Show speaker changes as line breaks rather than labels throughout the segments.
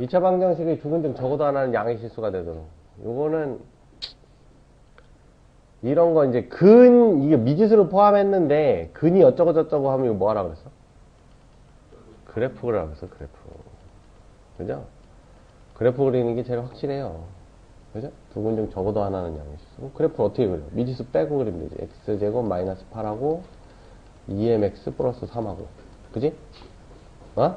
2차 방정식의 두 근등 적어도 하나는 양의 실수가 되도록. 요거는 이런 거 이제 근 이게 미지수를 포함했는데 근이 어쩌고 저쩌고 하면 이거 뭐 하라 그랬어? 그래프 그리라 그랬어 그래프. 그죠? 그래프 그리는 게 제일 확실해요. 그죠? 두 근 중 적어도 하나는 양의 실수. 그럼 그래프를 어떻게 그려? 미지수 빼고 그리면 되지. x제곱 마이너스 8하고 2mx 플러스 3하고. 그지? 어?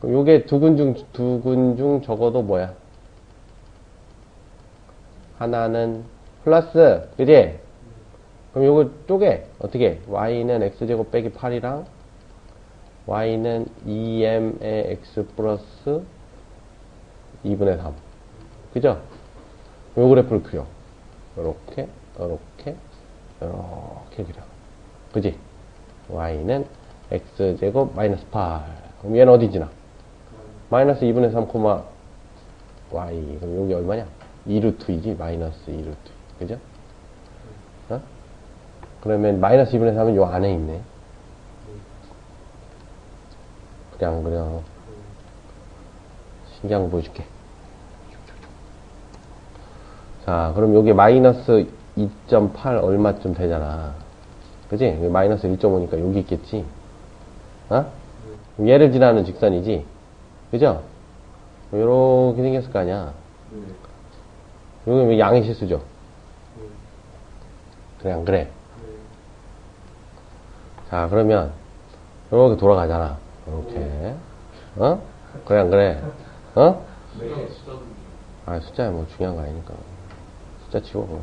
그럼 요게 두근 중, 두근중 적어도 뭐야? 하나는 플러스, 그지? 그럼 요거 쪼개. 어떻게? y는 x제곱 빼기 8이랑 y는 2m의 x 플러스 2분의 3. 그죠? 요 그래프를 그려. 요렇게, 요렇게, 요렇게 그려. 그지? y는 x제곱 마이너스 8. 그럼 얘는 어디 지나? 마이너스 2분의 3, 코마 y. 그럼 여기 얼마냐? 2루트이지. 마이너스 2루트. 그죠? 어? 그러면 마이너스 2분의 3은 요 안에 있네. 그래, 안 그래? 신기한 거 보여줄게. 자, 그럼 여기 마이너스 2.8 얼마쯤 되잖아. 그지? 마이너스 1.5니까 여기 있겠지? 어? 얘를 지나는 직선이지? 그죠? 요렇게 생겼을 거 아니야?
네.
여기 양의 실수죠?
네.
그래, 안 그래? 자, 그러면, 요렇게 돌아가잖아. 요렇게. 어? 그래, 안 그래? 어?
네.
아, 숫자야 뭐 중요한 거 아니니까. 숫자 치워, 그럼.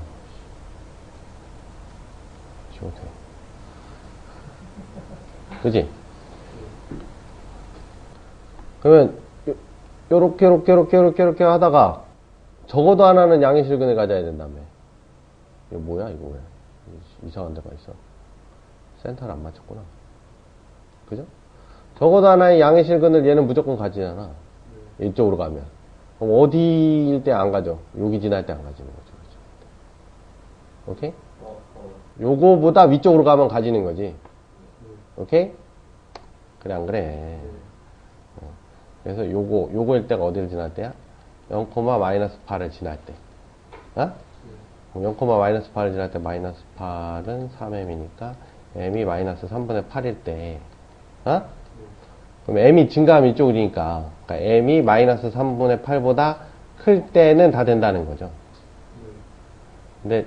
치워도 돼. 그지? 그러면, 요- 요렇게, 요렇게, 요렇게, 요렇게, 요렇게 하다가, 적어도 하나는 양의 실근을 가져야 된다며. 이거 뭐야, 이거 왜? 이상한 데가 있어. 센터를 안 맞췄구나. 그죠? 적어도 하나의 양의 실근을 얘는 무조건 가지잖아. 이쪽으로 가면. 그럼 어디일 때 안 가죠? 여기 지날 때 안 가지는 거죠. 오케이?
어, 어.
요거보다 위쪽으로 가면 가지는 거지. 오케이? 그래, 안 그래? 어. 그래서 요거, 요거일 때가 어디를 지날 때야? 0, 마이너스 8을 지날 때. 어? 0, 마이너스 8을 지날 때 마이너스 8은 3m이니까 m이 마이너스 3분의 8일 때. 어? 그럼 m이 증가하면 이쪽이니까. 그러니까 m이 마이너스 3분의 8보다 클 때는 다 된다는 거죠. 근데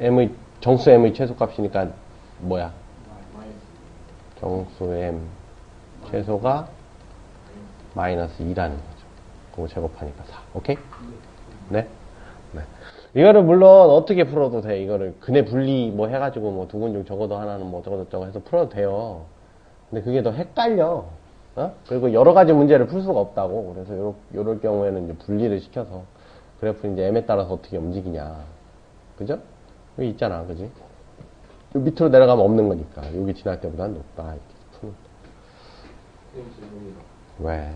m의 정수 m의 최소값이니까 뭐야? 정수 m 최소가 마이너스 2라는 거죠. 그거 제곱하니까 4. 오케이? 네? 네. 이거를 물론 어떻게 풀어도 돼. 이거를 근해 분리 뭐 해가지고 뭐 두근중 적어도 하나는 뭐 저거 저거 해서 풀어도 돼요. 근데 그게 더 헷갈려. 어? 그리고 여러 가지 문제를 풀 수가 없다고. 그래서 요럴, 요럴 경우에는 이제 분리를 시켜서 그래프 이제 m에 따라서 어떻게 움직이냐. 그죠? 여기 있잖아. 그지? 요 밑으로 내려가면 없는 거니까. 여기 지날 때보다 높다. 이렇게 푸는. where